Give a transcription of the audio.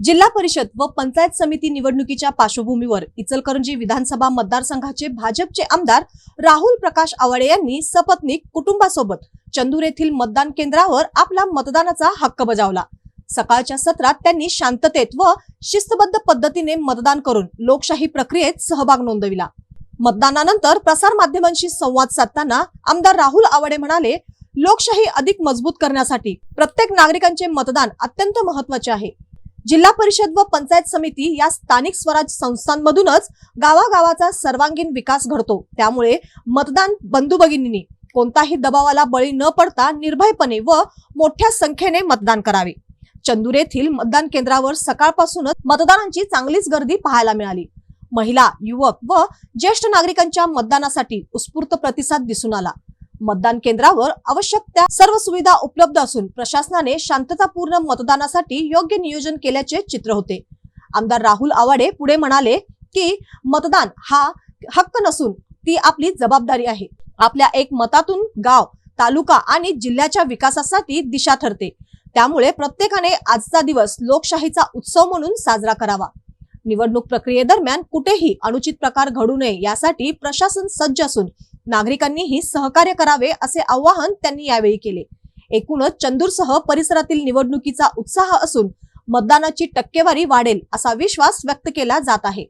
जिल्हा परिषद व पंचायत समिती निवडणुकीच्या पार्श्वभूमीवर इचलकरंजी विधानसभा मतदारसंघाचे भाजपचे आमदार राहुल प्रकाश आवाडे यांनी सपत्नीक कुटुंबासोबत चंदूर येथील मतदान केंद्रावर आपला मतदानाचा हक्क बजावला. सकाळच्या सत्रात त्यांनी शांततेत व शिस्तबद्ध पद्धतीने मतदान करून लोकशाही प्रक्रियेत सहभाग नोंदविला. मतदानानंतर प्रसार माध्यमांशी संवाद साधताना आमदार राहुल आवाडे म्हणाले लोकशाही अधिक मजबूत करण्यासाठी प्रत्येक नागरिकांचे मतदान अत्यंत महत्त्वाचे आहे. जिल्हा परिषद व पंचायत समिती या स्थानिक स्वराज संस्थांमधूनच गावागावाचा सर्वांगीण विकास घडतो. त्यामुळे मतदान बंधू भगिनींनी कोणताही दबावाला बळी न पडता निर्भयपणे व मोठ्या संख्येने मतदान करावे. चंदूर येथील मतदान केंद्रावर सकाळपासूनच मतदानांची चांगलीच गर्दी पाहायला मिळाली. महिला युवक व ज्येष्ठ नागरिकांच्या मतदानासाठी उत्स्फूर्त प्रतिसाद दिसून आला. मतदान केंद्रावर आवश्यक त्या सर्व सुविधा उपलब्ध असून प्रशासनाने शांततापूर्ण मतदानासाठी योग्य नियोजन केल्याचे चित्र होते. आमदार राहुल आवाडे पुढे म्हणाले की मतदान हा हक्क नसून ती आपली जबाबदारी आहे. आपल्या एक मतातून गाव तालुका आणि जिल्ह्याच्या विकासासाठी दिशा ठरते. त्यामुळे प्रत्येकाने आजचा दिवस लोकशाहीचा उत्सव म्हणून साजरा करावा. निवडणूक प्रक्रियेदरम्यान कुठेही अनुचित प्रकार घडू नये यासाठी प्रशासन सज्ज असून नागरिकांनीही सहकार्य करावे असे आवाहन त्यांनी यावेळी केले. एकूणच चंदूरसह परिसरातील निवडणुकीचा उत्साह असून मतदानाची टक्केवारी वाढेल असा विश्वास व्यक्त केला जात आहे.